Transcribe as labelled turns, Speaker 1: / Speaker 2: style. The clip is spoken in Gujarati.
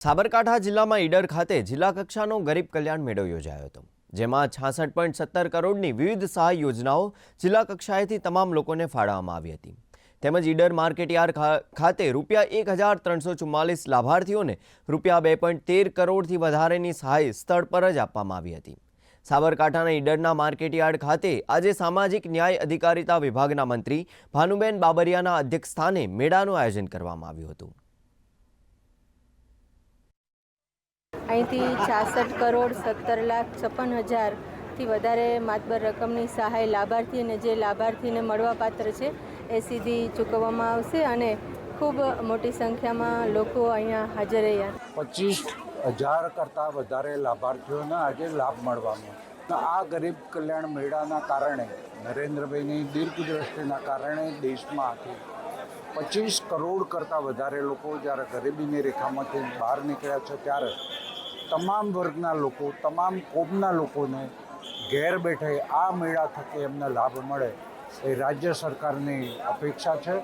Speaker 1: સાબરકાંઠા જિલ્લામાં ઈડર ખાતે જિલ્લા કક્ષાનો ગરીબ કલ્યાણ મેળો યોજાયો હતો, જેમાં છાસઠ પોઈન્ટ સત્તર કરોડની વિવિધ સહાય યોજનાઓ જિલ્લા કક્ષાએથી તમામ લોકોને ફાળવવામાં આવી હતી. તેમજ ઈડર માર્કેટયાર્ડ ખાતે રૂપિયા એક હજાર ત્રણસો ચુમ્માલીસ લાભાર્થીઓને રૂપિયા બે પોઈન્ટ તેર કરોડથી વધારેની સહાય સ્થળ પર જ આપવામાં આવી હતી. સાબરકાંઠાના ઈડરના માર્કેટયાર્ડ ખાતે આજે સામાજિક ન્યાય અધિકારિતા વિભાગના મંત્રી ભાનુબેન બાબરિયાના અધ્યક્ષસ્થાને મેળાનું આયોજન કરવામાં આવ્યું હતું.
Speaker 2: અહીંથી છાસઠ કરોડ સત્તર લાખ છપ્પન હજારથી વધારે માતબર રકમની સહાય લાભાર્થી અને જે લાભાર્થીને મળવાપાત્ર છે, એ સીધી ચૂકવવામાં આવશે અને ખૂબ મોટી સંખ્યામાં લોકો અહીંયા હાજર રહ્યા
Speaker 3: પચીસ હજાર કરતાં વધારે લાભાર્થીઓને આજે લાભ મળવાનો આ ગરીબ કલ્યાણ મેળાના કારણે, નરેન્દ્રભાઈની દીર્ઘદ્રષ્ટિના કારણે દેશમાંથી પચીસ કરોડ કરતાં વધારે લોકો જ્યારે ગરીબીની રેખામાંથી બહાર નીકળ્યા છે, ત્યારે તમામ વર્ગના લોકો, તમામ કોમના લોકોને ઘેર બેઠે આ મેળા થકી એમને લાભ મળે એ રાજ્ય સરકારની અપેક્ષા છે.